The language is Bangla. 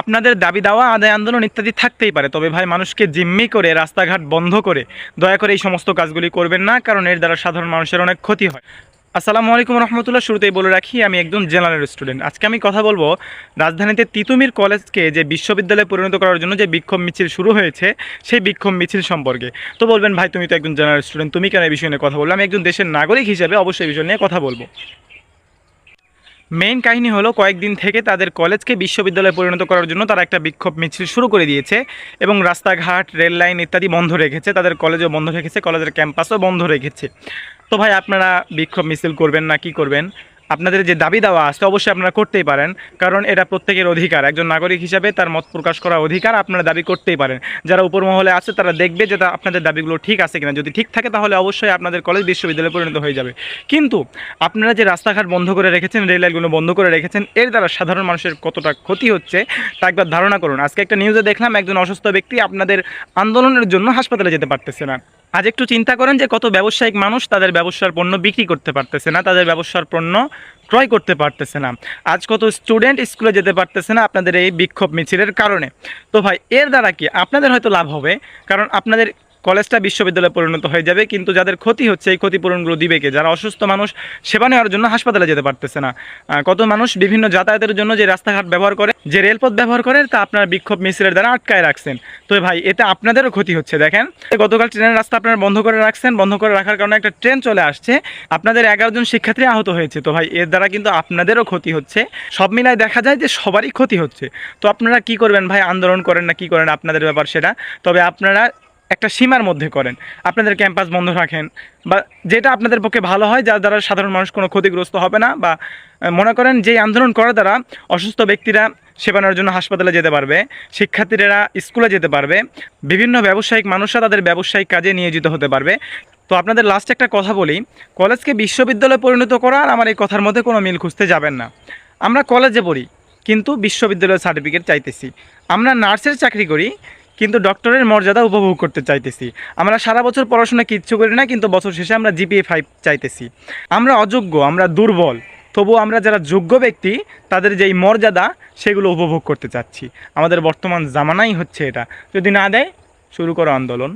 আপনাদের দাবি দাওয়া, আদায় আন্দোলন ইত্যাদি থাকতেই পারে। তবে ভাই, মানুষকে জিম্মি করে, রাস্তাঘাট বন্ধ করে, দয়া করে এই সমস্ত কাজগুলি করবেন না, কারণ এর দ্বারা সাধারণ মানুষের অনেক ক্ষতি হয়। আসসালামু আলাইকুম রহমতুল্লাহ, শুরুতেই বলে রাখি, আমি একজন জেনারেল স্টুডেন্ট। আজকে আমি কথা বলব রাজধানীতে তিতুমির কলেজকে যে বিশ্ববিদ্যালয়ে পরিণত করার জন্য যে বিক্ষোভ মিছিল শুরু হয়েছে, সেই বিক্ষোভ মিছিল সম্পর্কে। তো বলবেন, ভাই, তুমি তো একজন জেনারেল স্টুডেন্ট, তুমি কেন এই বিষয় নিয়ে কথা বলল? আমি একজন দেশের নাগরিক হিসেবে অবশ্যই এই বিষয় নিয়ে কথা বলব। মেইন কাহিনী হলো কয়েকদিন থেকে তাদের কলেজকে বিশ্ববিদ্যালয়ে পরিণত করার জন্য তারা একটা বিক্ষোভ মিছিল শুরু করে দিয়েছে এবং রাস্তাঘাট, রেল লাইন ইত্যাদি বন্ধ রেখেছে। তাদের কলেজও বন্ধ রেখেছে, কলেজের ক্যাম্পাসও বন্ধ রেখেছে। তো ভাই, আপনারা বিক্ষোভ মিছিল করবেন না, কি করবেন? আপনাদের যে দাবি দেওয়া আছে অবশ্যই আপনারা করতেই পারেন, কারণ এটা প্রত্যেকের অধিকার। একজন নাগরিক হিসাবে তার মত প্রকাশ করার অধিকার আপনারা দাবি করতেই পারেন। যারা উপর মহলে আছে তারা দেখবে যে আপনাদের দাবিগুলো ঠিক আছে কিনা। যদি ঠিক থাকে তাহলে অবশ্যই আপনাদের কলেজ বিশ্ববিদ্যালয়ে পরিণত হয়ে যাবে। কিন্তু আপনারা যে রাস্তাঘাট বন্ধ করে রেখেছেন রেল লাইনগুলো বন্ধ করে রেখেছেন, এর দ্বারা সাধারণ মানুষের কতটা ক্ষতি হচ্ছে তা একবার ধারণা করুন। আজকে একটা নিউজে দেখলাম একজন অসুস্থ ব্যক্তি আপনাদের আন্দোলনের জন্য হাসপাতালে যেতে পারতেছে না। আজ একটু চিন্তা করেন যে কত ব্যবসায়িক মানুষ তাদের ব্যবসার পণ্য বিক্রি করতে পারতেছে না, তাদের ব্যবসার পণ্য ক্রয় করতে পারতেছে না। আজ কত স্টুডেন্ট স্কুলে যেতে পারতেছে না আপনাদের এই বিক্ষোভ মিছিলের কারণে। তো ভাই, এর দ্বারা কি আপনাদের হয়তো লাভ হবে? কারণ আপনাদের কলেজটা বিশ্ববিদ্যালয়ে পরিণত হয়ে যাবে, কিন্তু যাদের ক্ষতি হচ্ছে, এই ক্ষতিপূরণগুলো দিবে কে? যারা অসুস্থ মানুষ, সেবা নেওয়ার জন্য হাসপাতালে যেতে পারতেছে না। কত মানুষ বিভিন্ন যাতায়াতের জন্য যে রাস্তাঘাট ব্যবহার করে, যে রেলপথ ব্যবহার করে, তা আপনার বিক্ষোভ মিছিলের দ্বারা আটকায় রাখছেন। তো ভাই, এতে আপনাদেরও ক্ষতি হচ্ছে, দেখেন। গতকাল ট্রেনের রাস্তা আপনারা বন্ধ করে রাখছেন, বন্ধ করে রাখার কারণে একটা ট্রেন চলে আসছে। আপনাদের এগারো জন শিক্ষার্থী আহত হয়েছে, তো ভাই, এর দ্বারা কিন্তু আপনাদেরও ক্ষতি হচ্ছে। সব মিলায় দেখা যায় যে সবারই ক্ষতি হচ্ছে। তো আপনারা কি করবেন ভাই? আন্দোলন করেন না কি করেন আপনাদের ব্যাপার সেটা? তবে আপনারা একটা সীমার মধ্যে করেন। আপনাদের ক্যাম্পাস বন্ধ রাখেন বা যেটা আপনাদের পক্ষে ভালো হয়, যার দ্বারা সাধারণ মানুষ কোনো ক্ষতিগ্রস্ত হবে না বা মনে করেন যে আন্দোলন করার দ্বারা অসুস্থ ব্যক্তিরা সেবা নেওয়ার জন্য হাসপাতালে যেতে পারবে, শিক্ষার্থীরা স্কুলে যেতে পারবে, বিভিন্ন ব্যবসায়িক মানুষরা তাদের ব্যবসায়িক কাজে নিয়োজিত হতে পারবে। তো আপনাদের লাস্ট একটা কথা বলি কলেজকে বিশ্ববিদ্যালয়ে পরিণত করা আর আমার এই কথার মধ্যে কোনো মিল খুঁজতে যাবেন না। আমরা কলেজে পড়ি, কিন্তু বিশ্ববিদ্যালয়ের সার্টিফিকেট চাইতেছি। আমরা নার্সের চাকরি করি কিন্তু ডক্টরের মর্যাদা উপভোগ করতে চাইতেছি। আমরা সারা বছর পড়াশোনা কিচ্ছু করি না, কিন্তু বছর শেষে আমরা জিপিএ ফাইভ চাইতেছি। আমরা অযোগ্য, আমরা দুর্বল, তবুও আমরা যারা যোগ্য ব্যক্তি, তাদের যেই মর্যাদা, সেগুলো উপভোগ করতে চাচ্ছি। আমাদের বর্তমান জামানাই হচ্ছে এটা। যদি না দেয়, শুরু করো আন্দোলন।